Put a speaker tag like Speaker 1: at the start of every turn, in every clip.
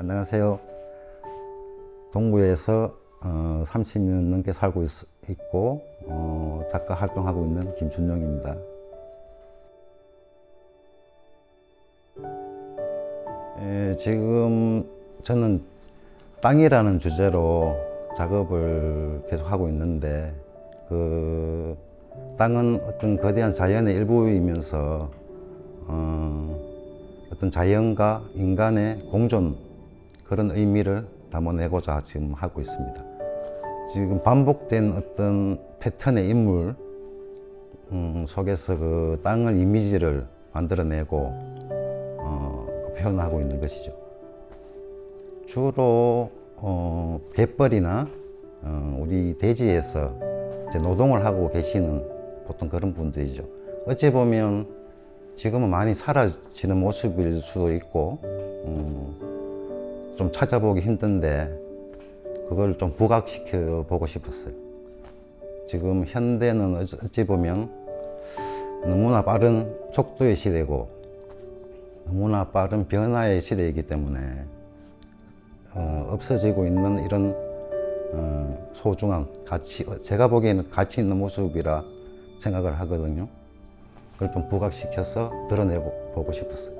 Speaker 1: 안녕하세요. 동구에서 어, 30년 넘게 살고 있, 고 어, 작가 활동하고 있는 김준영입니다. 에, 지금 저는 땅이라는 주제로 작업을 계속 하고 있는데 그 땅은 어떤 거대한 자연의 일부이면서 어, 어떤 자연과 인간의 공존 그런 의미를 담아내고자 지금 하고 있습니다. 지금 반복된 어떤 패턴의 인물 음, 속에서 그 땅을 이미지를 만들어내고 어, 그 표현하고 있는 것이죠. 주로 어, 갯벌이나 어, 우리 대지에서 노동을 하고 계시는 보통 그런 분들이죠. 어찌 보면 지금은 많이 사라지는 모습일 수도 있고 음, 좀 찾아보기 힘든데 그걸 좀 부각시켜 보고 싶었어요. 지금 현대는 어찌- 보면 너무나 빠른 속도의 시대고 너무나 빠른 변화의 시대이기 때문에 어, 없어지고 있는 이런 어, 소중한 가치 어, 제가 보기에는 가치 있는 모습이라 생각을 하거든요. 그걸 좀 부각시켜서 드러내보고 싶었어요.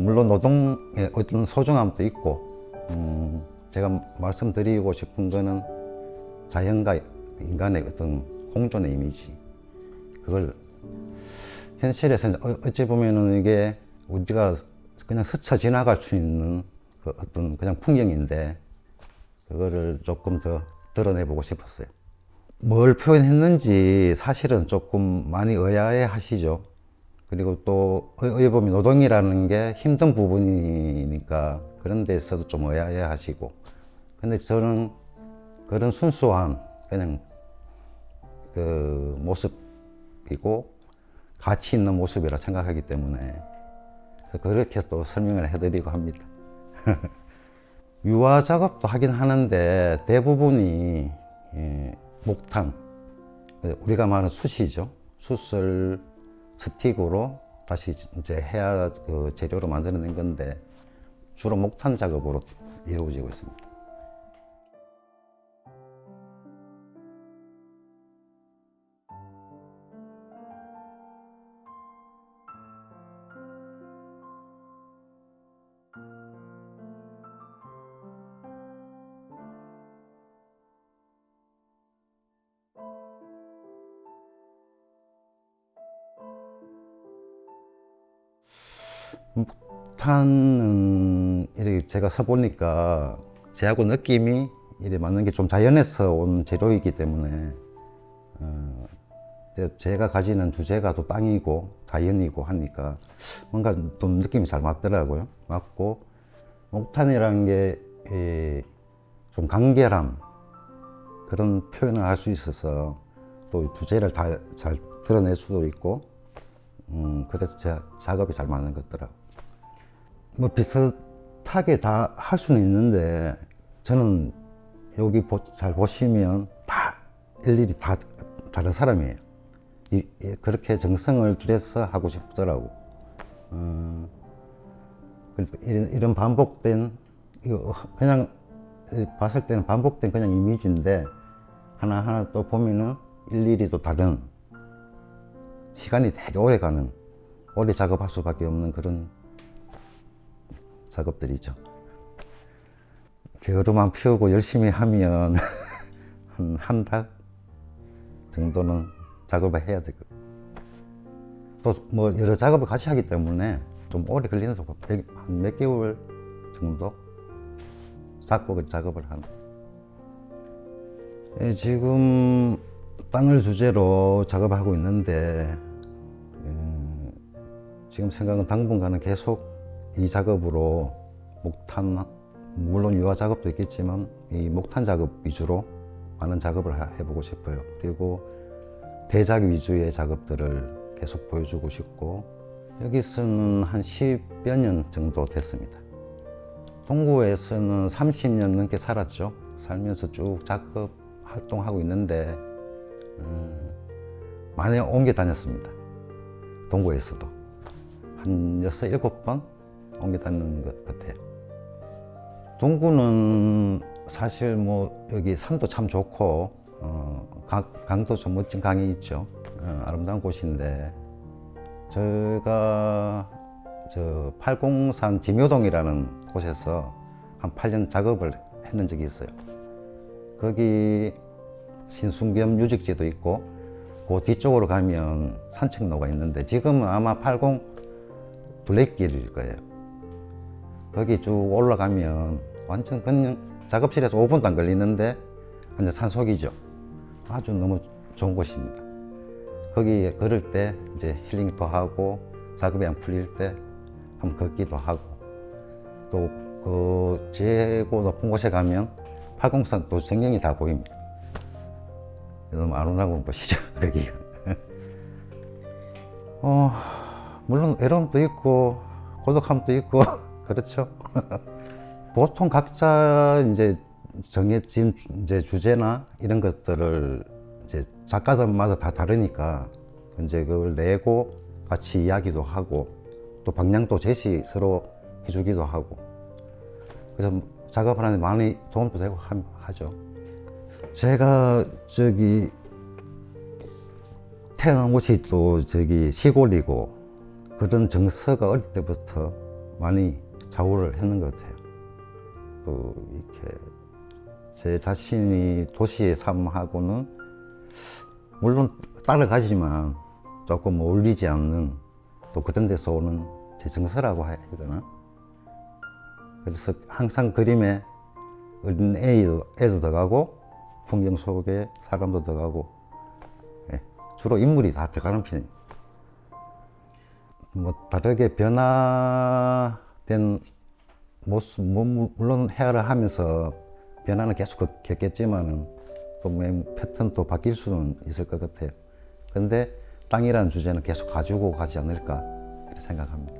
Speaker 1: 물론 노동의 어떤 소중함도 있고 음, 제가 말씀드리고 싶은 거는 자연과 인간의 어떤 공존의 이미지 그걸 현실에서 어- 어찌 보면은 이게 우리가 그냥 스쳐 지나갈 수 있는 그 어떤 그냥 풍경인데 그거를 조금 더 드러내보고 싶었어요. 뭘 표현했는지 사실은 조금 많이 의아해 하시죠. 그리고 또 어찌 보면 노동이라는 게 힘든 부분이니까 그런 데서도 좀 의아해 하시고 근데 저는 그런 순수한 그냥 그 모습이고 가치 있는 모습이라 생각하기 때문에 그렇게 또 설명을 해드리고 합니다. 유화 작업도 하긴 하는데 대부분이 예, 목탄, 우리가 말하는 숯이죠. 숯을 스틱으로 다시 이제 해야 그 재료로 만들어낸 건데 주로 목탄 작업으로 이루어지고 있습니다. 목탄은 이렇게 제가 써보니까 제하고 느낌이 이래 맞는 게 좀 자연에서 온 재료이기 때문에 어, 제가 가지는 주제가 또 땅이고 자연이고 하니까 뭔가 좀 느낌이 잘 맞더라고요. 맞고 목탄이라는 게 좀 간결함 그런 표현을 할 수 있어서 또 주제를 잘, 잘 드러낼 수도 있고 음, 그래서 제 작업이 잘 맞는 것 같더라고요. 뭐 비슷하게 다 할 수는 있는데 저는 여기 보- 잘 보시면 다 일일이 다 다른 사람이에요. 이- 이- 그렇게 정성을 들여서 하고 싶더라고. 어, 그- 이런, 이런 반복된 이거 그냥 봤을 때는 반복된 그냥 이미지인데 하나 하나 또 보면은 일일이 또 다른 시간이 되게 오래 가는 오래 작업할 수밖에 없는 그런 작업들이죠. 게으름만 피우고 열심히 하면 한 한 달 정도는 작업을 해야 되고 또 뭐 여러 작업을 같이 하기 때문에 좀 오래 걸리는 한몇 개월 정도 작곡을 작업을 한. 예, 지금 땅을 주제로 작업하고 있는데 음, 지금 생각은 당분간은 계속 이 작업으로 목탄 물론 유화 작업도 있겠지만 이 목탄 작업 위주로 많은 작업을 하- 해보고 싶어요. 그리고 대작 위주의 작업들을 계속 보여주고 싶고 여기서는 한 10여 년 정도 됐습니다. 동구에서는 30년 넘게 살았죠. 살면서 쭉 작업 활동하고 있는데 음, 많이 옮겨 다녔습니다. 동구에서도 한 여섯 일곱 번 옮겨 다니는 것 같아요. 동구는 사실 뭐 여기 산도 참 좋고 어, 강, 강도 좀 멋진 강이 있죠. 어, 아름다운 곳인데 저희가 저 팔공산 지묘동이라는 곳에서 한 8년 작업을 했는 적이 있어요. 거기 신순겸 유적지도 있고 그 뒤쪽으로 가면 산책로가 있는데 지금은 아마 80 둘레길일 거예요. 거기 쭉 올라가면 완전 그냥 작업실에서 5분도 안 걸리는데 완전 산속이죠. 아주 너무 좋은 곳입니다. 거기 걸을 때 이제 힐링도 하고 작업이 안 풀릴 때 한번 걷기도 하고 또 그 제고 높은 곳에 가면 팔공산 또 전경이 다 보입니다. 너무 아름다운 곳이죠 여기가. 어 물론 외로움도 있고 고독함도 있고 그렇죠. 보통 각자 이제 정해진 주- 이제 주제나 이런 것들을 이제 작가들마다 다 다르니까 이제 그걸 내고 같이 이야기도 하고 또 방향도 제시 서로 해주기도 하고 그래서 작업을 하는데 많이 도움도 되고 함- 하죠. 제가 저기 태어난 곳이 또 저기 시골이고 그런 정서가 어릴 때부터 많이 좌우를 했는 것 같아요. 또 이렇게 제 자신이 도시의 삶하고는 물론 따라가지만 조금 어울리지 않는 또 그런 데서 오는 제 정서라고 해야 되나? 그래서 항상 그림에 어린 애도, 애도 들어가고 풍경 속에 사람도 들어가고 예, 주로 인물이 다 들어가는 편이에요. 뭐 다르게 변화된 모습, 뭐 물- 물론 헤아를 하면서 변화는 계속 겪- 겪겠지만은 또 매- 패턴도 바뀔 수는 있을 것 같아요. 근데 땅이라는 주제는 계속 가지고 가지 않을까 생각합니다.